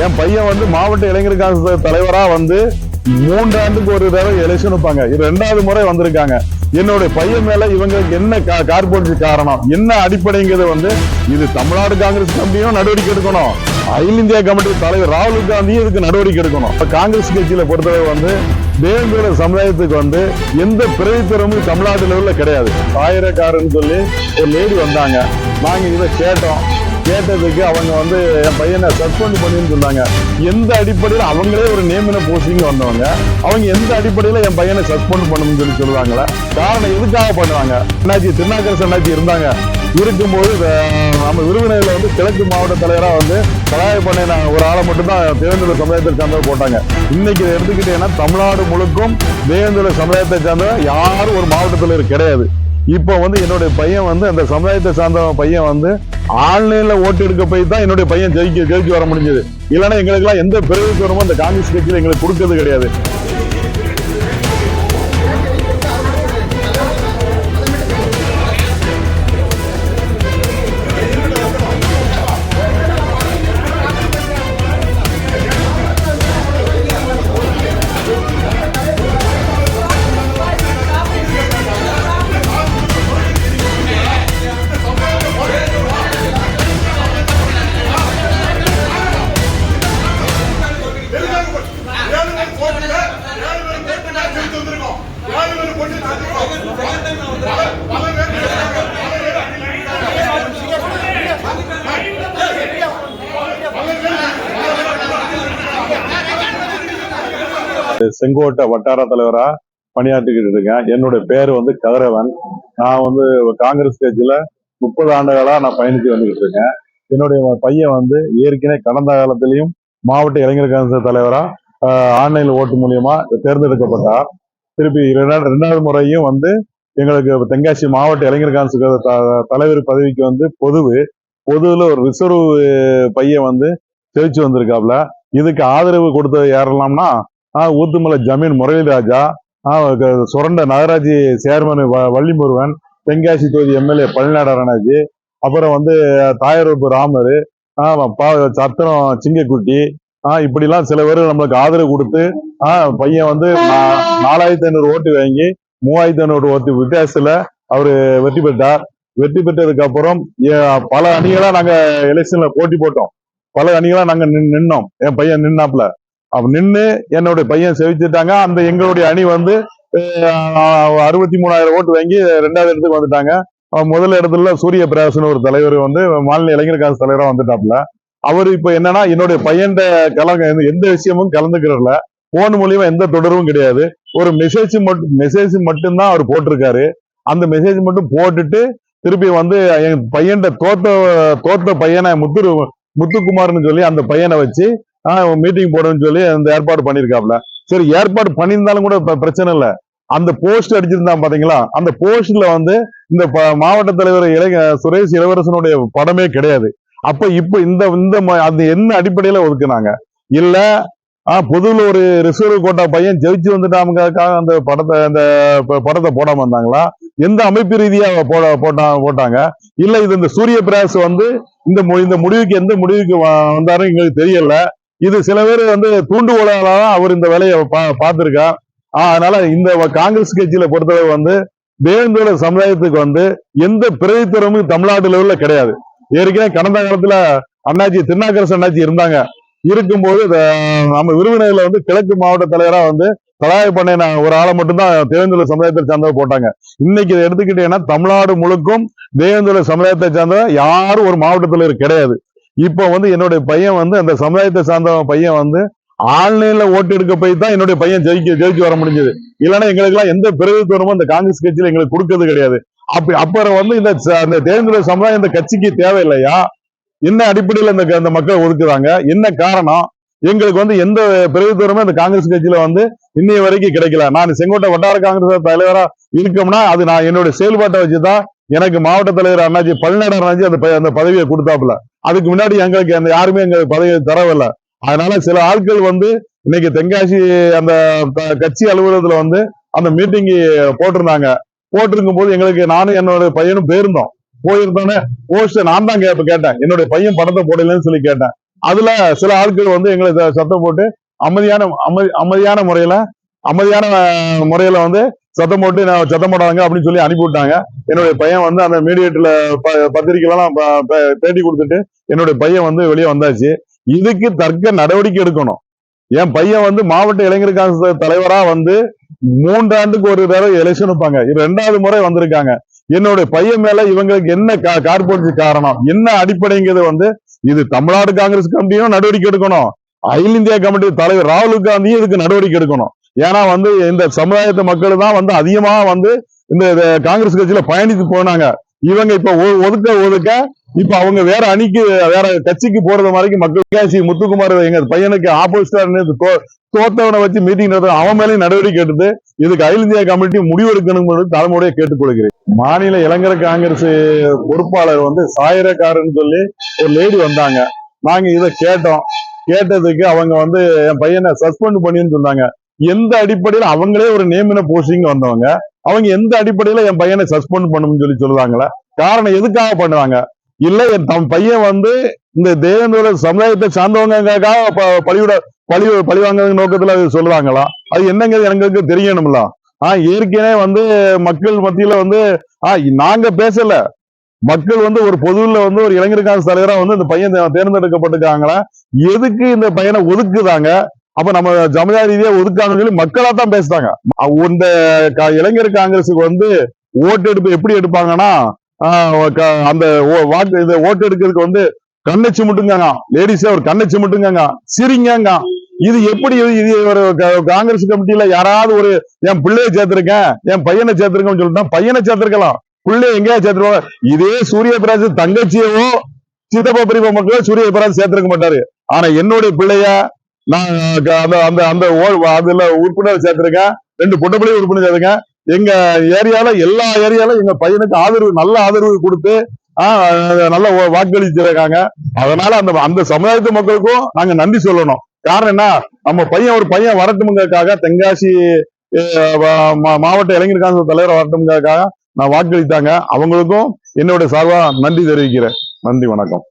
என் பையன் வந்து மாவட்ட இளைஞர் காங்கிரஸ் தலைவரா வந்து மூன்றாண்டுக்கு ஒரு தடவை எலெக்ஷன் வைப்பாங்க. இது ரெண்டாவது முறை வந்திருக்காங்க. என்னுடைய பையன் மேல இவங்களுக்கு என்ன கார்பரேட் காரணம்? என்ன அடிப்படைங்கிறது வந்து இது தமிழ்நாடு காங்கிரஸ் கமிட்டியும் நடவடிக்கை எடுக்கணும். அகில இந்தியா கமிட்டி தலைவர் ராகுல் காந்தியும் இதுக்கு நடவடிக்கை எடுக்கணும். காங்கிரஸ் கட்சியில பொறுத்தவரை வந்து தேவேந்திர சமுதாயத்துக்கு வந்து எந்த பிரதித்திறமும் தமிழ்நாட்டு லெவலில் கிடையாது. ஆயிரக்காரன்னு சொல்லி ஒரு லேடி வந்தாங்க. நாங்க இதை கேட்டோம். கேட்டதுக்கு அவங்க வந்து என் பையனை சஸ்பெண்ட் பண்ணின்னு சொன்னாங்க. எந்த அடிப்படையில் அவங்களே ஒரு நியமன போஸ்டிங் வந்தவங்க அவங்க எந்த அடிப்படையில் என் பையனை சஸ்பெண்ட் பண்ணணும்னு சொல்லி சொல்லுவாங்களே காரணம் எதுக்காக பண்ணுவாங்க அண்ணாச்சி திருநாக்கரசு அண்ணாச்சி இருந்தாங்க. இருக்கும்போது நம்ம விருதுநகரில் வந்து கிழக்கு மாவட்ட தலைவராக வந்து கலாய பண்ணை ஒரு ஆளை மட்டும்தான் தேவேந்திர சமுதாயத்தை சேர்ந்தவர் போட்டாங்க. இன்னைக்கு இதை எடுத்துக்கிட்டீங்கன்னா தமிழ்நாடு முழுக்கும் தேவேந்திர சமுதாயத்தை சேர்ந்த யாரும் ஒரு மாவட்டத்தில் கிடையாது. இப்போ வந்து என்னுடைய பையன் வந்து அந்த சமுதாயத்தை சார்ந்த பையன் வந்து ஆன்லைன்ல ஓட்டு எடுக்க போய் தான் என்னுடைய பையன் ஜெயிக்க ஜெயிச்சு வர முடிஞ்சது. இல்லைன்னா எங்களுக்கெல்லாம் எந்த பிரயோஜனமும் அந்த காங்கிரஸ் கட்சியில் எங்களுக்கு கொடுக்கறது கிடையாது. செங்கோட்டை வட்டார தலைவரா பணியாற்றிக்கிட்டு இருக்கேன். என்னுடைய பேர் வந்து கதிரவன். நான் வந்து காங்கிரஸ் கட்சியில முப்பது ஆண்டுகளா நான் பயணித்து வந்துகிட்டு இருக்கேன். என்னுடைய பையன் வந்து ஏற்கனவே கடந்த காலத்திலையும் மாவட்ட இளைஞர் காங்கிரஸ் தலைவரா ஆன்லைன் ஓட்டு மூலியமா தேர்ந்தெடுக்கப்பட்டார். திருப்பி இரண்டா- இரண்டாவது முறையும் வந்து எங்களுக்கு தென்காசி மாவட்ட இளைஞர் காங்கிரஸ் த- தலைவர் பதவிக்கு வந்து பொதுவு பொதுவில் ஒரு ரிசர்வ் பையன் வந்து ஜெயிச்சு வந்திருக்காப்ல. இதுக்கு ஆதரவு கொடுத்தது யாரெல்லாம்னா ஊத்துமலை ஜமீன் முரளி ராஜா சுரண்ட நகராட்சி சேர்மன் வ- வள்ளிமுருகன் தென்காசி தொகுதி எம்எல்ஏ பழனிநாடராஜ் அப்புறம் வந்து தாயரூப்பு ராமர் பா- சத்திரம் சிங்கக்குட்டி ஆஹ் இப்படிலாம் சில பேர் நம்மளுக்கு ஆதரவு கொடுத்து ஆஹ் பையன் வந்து நா- நாலாயிரத்தி ஐநூறு ஓட்டு வாங்கி மூவாயிரத்தி ஐநூறு ஓட்டு வித்தியாசத்துல அவரு வெற்றி பெற்றார். வெற்றி பெற்றதுக்கு அப்புறம் பல அணிகளா நாங்க எலெக்ஷன்ல போட்டி போட்டோம். பல அணிகளா நாங்க நின்- நின்னோம். என் பையன் நின்னாப்ல அப்ப நின்று என்னுடைய பையன் செவிச்சுட்டாங்க. அந்த எங்களுடைய அணி வந்து அறுபத்தி மூணாயிரம் ஓட்டு வாங்கி ரெண்டாவது இடத்துக்கு வந்துட்டாங்க. முதல் இடத்துல சூரிய பிரகாசன் ஒரு தலைவர் வந்து மாநில இளைஞர் காசு தலைவராக வந்துட்டாப்ல அவர் இப்ப என்னன்னா என்னுடைய பையன் கலங்க எந்த விஷயமும் கலந்துக்கிறல போன் மூலியமா எந்த தொடர்பும் கிடையாது. ஒரு மெசேஜ் மட்டும் மெசேஜ் மட்டும்தான் அவர் போட்டிருக்காரு. அந்த மெசேஜ் மட்டும் போட்டுட்டு திருப்பி வந்து என் பையன்கிட்ட தோத்த தோத்த பையனை முத்து முத்துக்குமார்னு சொல்லி அந்த பையனை வச்சு மீட்டிங் போடுன்னு சொல்லி அந்த ஏற்பாடு பண்ணியிருக்காப்ல சரி ஏற்பாடு பண்ணியிருந்தாலும் கூட பிரச்சனை இல்லை. அந்த போஸ்ட் அடிச்சிருந்தான் பாத்தீங்களா? அந்த போஸ்ட்ல வந்து இந்த ப- மாவட்ட தலைவர் இளைஞ சுரேஷ் இளவரசனுடைய படமே கிடையாது. அப்ப இப்ப இந்த இந்த ம- அது என்ன அடிப்படையில ஒதுக்குனாங்க? இல்ல ஆஹ் பொதுவில் ஒரு ரிசர்வ் கோட்டா பையன் ஜெயிச்சு வந்துட்டாமுக்காக அந்த படத்தை அந்த ப- படத்தை போடாம வந்தாங்களா? எந்த அமைப்பு ரீதியாக போட போட்டா போட்டாங்க? இல்ல இது இந்த சூரிய பிரகாஷ் வந்து இந்த மு- இந்த முடிவுக்கு எந்த முடிவுக்கு வ- வந்தாரும் எங்களுக்கு தெரியல. இது சில பேர் வந்து தூண்டுகோலால தான் அவர் இந்த வேலையை பா- பார்த்திருக்கா. அதனால இந்த காங்கிரஸ் கட்சியில பொறுத்தளவு வந்து தேவேந்திர சமுதாயத்துக்கு வந்து எந்த பிரதித்திறமும் தமிழ்நாட்டு லெவலில் கிடையாது. ஏற்கனவே கடந்த காலத்துல அண்ணாச்சி திருநாக்கரசு அண்ணாச்சி இருந்தாங்க. இருக்கும்போது நம்ம விருதுநகர்ல வந்து கிழக்கு மாவட்ட தலைவரா வந்து கலாய பண்ணை ஒரு ஆளை மட்டும்தான் தேவேந்திர சமுதாயத்தை சேர்ந்தவர் போட்டாங்க. இன்னைக்கு இதை எடுத்துக்கிட்டீங்கன்னா தமிழ்நாடு முழுக்கும் தேவேந்திர சமுதாயத்தை சேர்ந்த யாரும் ஒரு மாவட்டத்தில் கிடையாது. இப்போ வந்து என்னுடைய பையன் வந்து அந்த சமுதாயத்தை சார்ந்த பையன் வந்து ஆன்லைன்ல ஓட்டு எடுக்க போய் தான் என்னுடைய பையன் ஜெயிக்க ஜெயிச்சு வர முடிஞ்சது. இல்லைன்னா எங்களுக்கெல்லாம் எந்த பிரதித்துவமும் அந்த காங்கிரஸ் கட்சியில எங்களுக்கு கொடுக்கறது கிடையாது. அப்ப அப்புறம் வந்து இந்த ச- அந்த சமுதாயம் இந்த கட்சிக்கு தேவையில்லையா? என்ன அடிப்படையில் இந்த அந்த மக்கள் ஒதுக்குறாங்க? என்ன காரணம்? எங்களுக்கு வந்து எந்த பிரதித்துவமே இந்த காங்கிரஸ் கட்சியில வந்து இன்னைய வரைக்கும் கிடைக்கல. நான் செங்கோட்டை வட்டார காங்கிரஸ் தலைவரா இருக்கோம்னா அது நான் என்னுடைய செயல்பாட்டை வச்சுதான் எனக்கு மாவட்ட தலைவர் அண்ணாச்சி பழனிநாடு அண்ணாச்சி அந்த அந்த பதவியை கொடுத்தாப்புல. அதுக்கு முன்னாடி எங்களுக்கு அந்த யாருமே எங்களுக்கு பதவியை தரவில்லை. அதனால சில ஆட்கள் வந்து இன்னைக்கு தென்காசி அந்த கட்சி அலுவலகத்துல வந்து அந்த மீட்டிங் போட்டிருந்தாங்க. போட்டிருக்கும் போது எங்களுக்கு நானும் என்னோட பையனும் போயிருந்தோம் போயிருந்தோன்னே போஸ்ட் நான் தான் கேப்ப கேட்டேன். என்னுடைய பையன் படத்தை போடலன்னு சொல்லி கேட்டேன். அதுல சில ஆட்கள் வந்து எங்களை சத்தம் போட்டு அமைதியான அமைதி அமைதியான முறையில அமைதியான முறையில வந்து சத்தம் போட்டு நான் சத்தம் போடாங்க அப்படின்னு சொல்லி அனுப்பிவிட்டாங்க என்னுடைய பையன் வந்து அந்த மீடியேட்ல பத்திரிகைலாம் ப- பேட்டி கொடுத்துட்டு என்னுடைய பையன் வந்து வெளியே வந்தாச்சு. இதுக்கு தர்க்க நடவடிக்கை எடுக்கணும். என் பையன் வந்து மாவட்ட இளைஞர் காங்கிரஸ் தலைவரா வந்து மூன்றாண்டுக்கு ஒரு தடவை எலெக்ஷன் வைப்பாங்க. இது ரெண்டாவது முறை வந்திருக்காங்க. என்னுடைய பையன் மேல இவங்களுக்கு என்ன கா- காரணம்? என்ன அடிப்படைங்கிறது வந்து இது தமிழ்நாடு காங்கிரஸ் கமிட்டியும் நடவடிக்கை எடுக்கணும். அகில இந்திய கமிட்டி தலைவர் ராகுல் காந்தியும் இதுக்கு நடவடிக்கை எடுக்கணும். ஏன்னா வந்து இந்த சமுதாயத்து மக்கள் தான் வந்து அதிகமா வந்து இந்த இந்த காங்கிரஸ் கட்சியில பயணித்து போனாங்க. இவங்க இப்ப ஒ- ஒதுக்க ஒதுக்க இப்ப அவங்க வேற அணிக்கு வேற கட்சிக்கு போறது வரைக்கும் மக்கள் கேசி முத்துக்குமார் எங்க பையனுக்கு ஆப்போசிட்டா தோத்தவனை வச்சு மீட்டிங் நடத்த அவன் மேலேயும் நடவடிக்கை எடுத்து இதுக்கு அகில இந்திய கமிட்டி முடிவெடுக்கணும் என்று தலைமுறையை கேட்டுக்கொள்கிறேன். மாநில இளைஞர் காங்கிரஸ் பொறுப்பாளர் வந்து சாயிரக்காரன்னு சொல்லி ஒரு லேடி வந்தாங்க. நாங்க இதை கேட்டோம். கேட்டதுக்கு அவங்க வந்து என் பையனை சஸ்பெண்ட் பண்ணின்னு சொன்னாங்க. எந்த அடிப்படையில அவங்களே ஒரு நியமன போஸ்டிங் வந்தவங்க அவங்க எந்த அடிப்படையில என் பையனை சஸ்பெண்ட் பண்ணணும்னு சொல்லி சொல்லுவாங்களா? காரணம் எதுக்காக பண்ணுவாங்க? இல்ல என் தம் பையன் வந்து இந்த தேவேந்திர சமுதாயத்தை சார்ந்தவங்களுக்காக ப- பழிவிட பழி பழிவாங்க நோக்கத்துல அது சொல்லுவாங்களா? அது என்னங்கிறது எனக்கு தெரியணும்ல. ஆஹ் ஏற்கனவே வந்து மக்கள் மத்தியில வந்து ஆஹ் நாங்க பேசல. மக்கள் வந்து ஒரு பொதுவில் வந்து ஒரு இளைஞர் காங்கிரஸ் தலைவரா வந்து இந்த பையன் தேர்ந்தெடுக்கப்பட்டிருக்காங்களா? எதுக்கு இந்த பையனை ஒதுக்குதாங்க? அப்ப நம்ம ஜமதா ரீதியா ஒதுக்கான்னு சொல்லி மக்களா தான் பேசுறாங்க. இந்த க- இளைஞர் காங்கிரஸுக்கு வந்து ஓட்டு எடுப்பு எப்படி எடுப்பாங்கன்னா ஆஹ் அந்த ஓ- வாக்கு இந்த ஓட்டு எடுக்கிறதுக்கு வந்து கண்ணச்சு மட்டுங்க லேடிஸே ஒரு கண்ணச்சு மட்டுங்க சிரிங்கங்க. இது எப்படி இது ஒரு க- காங்கிரஸ் கமிட்டியில யாராவது ஒரு என் பிள்ளைய சேர்த்திருக்கேன் என் பையனை சேர்த்திருக்கேன்னு சொல்லிட்டு பையனை சேர்த்திருக்கலாம். பிள்ளைய எங்கேயா சேர்த்துருவாங்க? இதே சூரிய பிரகாஷ் தங்கச்சியவோ சித்தப்பா பெரியப்பா மக்களோ சூரிய சேர்த்திருக்க மாட்டாரு. ஆனா என்னுடைய பிள்ளைய நான் அந்த அந்த அந்த ஓ- அதுல உறுப்பினர் சேர்த்திருக்கேன் ரெண்டு பொட்டப்பிள்ளை உறுப்பினர் சேர்த்திருக்கேன் எங்க ஏரியால எல்லா ஏரியால எங்க பையனுக்கு ஆதரவு நல்ல ஆதரவு கொடுத்து நல்ல வாக்களிச்சிருக்காங்க அதனால அந்த அந்த சமுதாயத்து மக்களுக்கும் நாங்க நன்றி சொல்லணும். காரணம் என்ன? நம்ம பையன் ஒரு பையன் வரட்டுமுங்கிறதுக்காக தென்காசி மா- மாவட்ட இளைஞர் காங்கிரஸ் தலைவர் வரட்டுமுங்கிறதுக்காக நான் வாக்களித்தாங்க. அவங்களுக்கும் என்னோட சார்பா நன்றி தெரிவிக்கிறேன். நன்றி வணக்கம்.